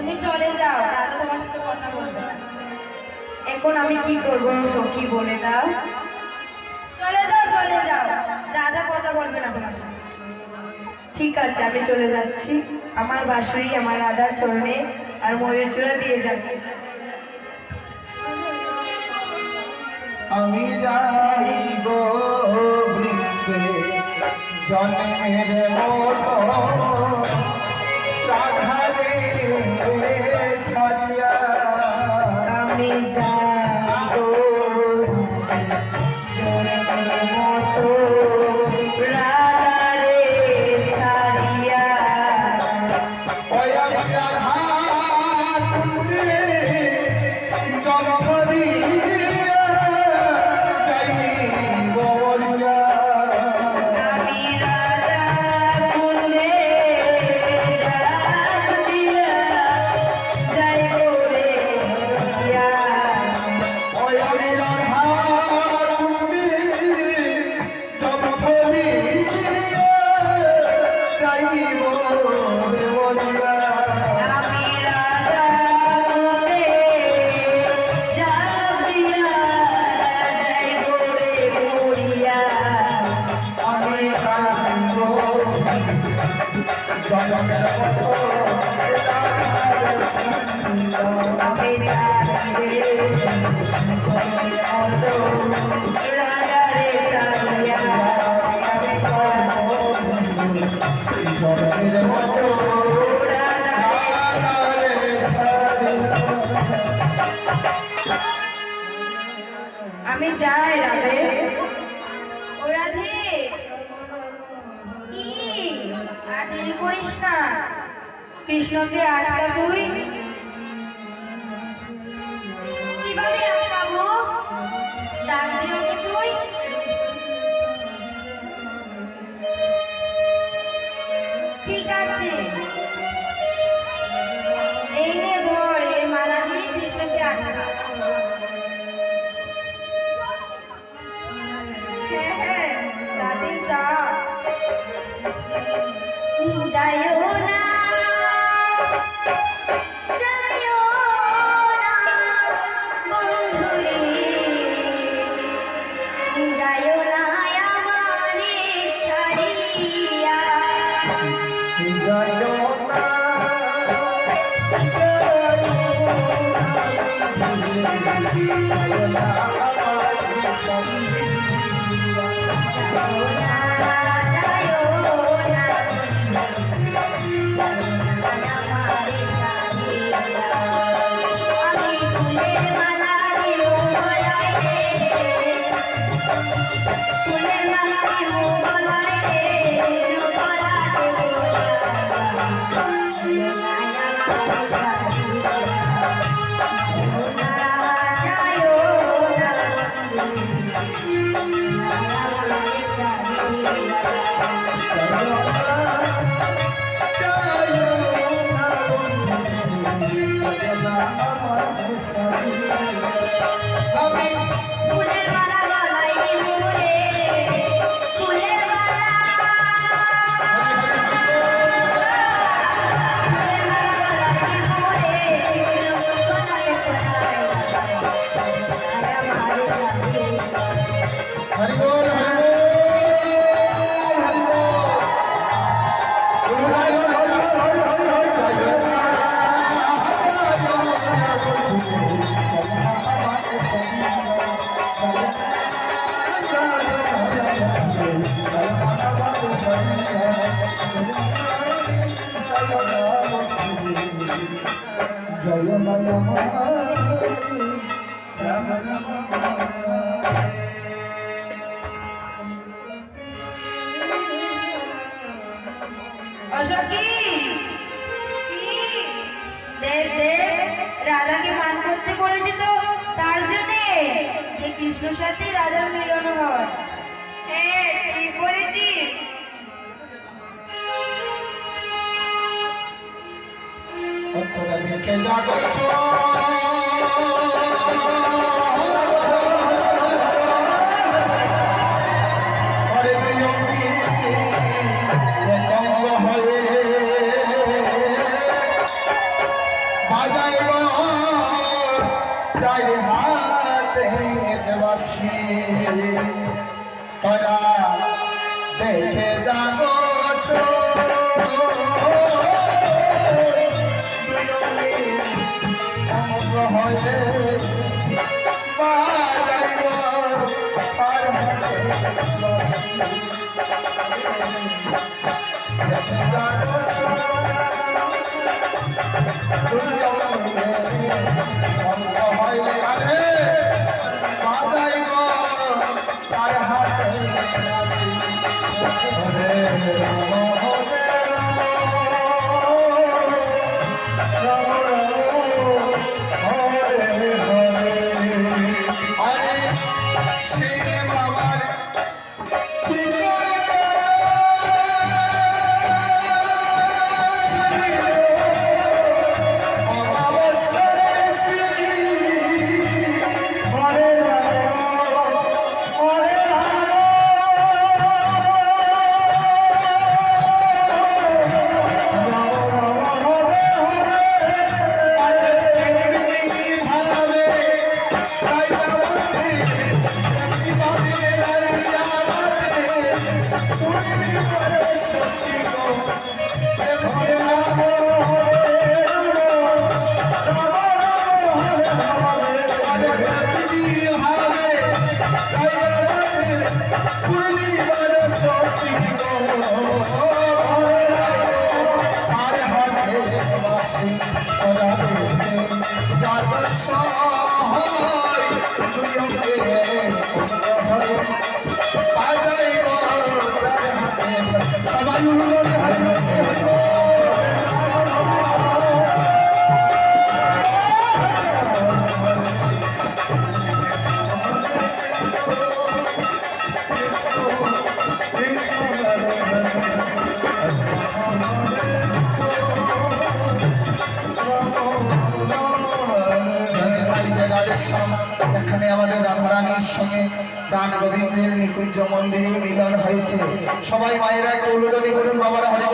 তুমি চলে যাও রাজা তোমার সাথে কথা বলবে। এখন আমি কি করব, সখী বলে দাও। চলে যাও চলে যাও। রাজা কথা বলবে না তোমার সাথে। ঠিক আছে, আমি চলে যাচ্ছি। আমার বাসুরি আমার রাধার চরণে আর ময়ূর চূড়া দিয়ে যাবে। আমি যাইব বৃন্দে জন্মের মতো। আমি যাব আর দেরি করিস না। কৃষ্ণকে আটকা তুই। আটকাবো তুই? ঠিক আছে। 감사합니다. হরি বল হরি বল হরি বল অশোক কি দে দে রাধাকে মান করতে তো, তার জন্যে যে সাথে রাধার মিলন হয়। হ্যাঁ বলেছিস? মন্দিরে মিলন হয়েছে। সবাই মায়েরা কৌলদনী করুন বাবারা হরে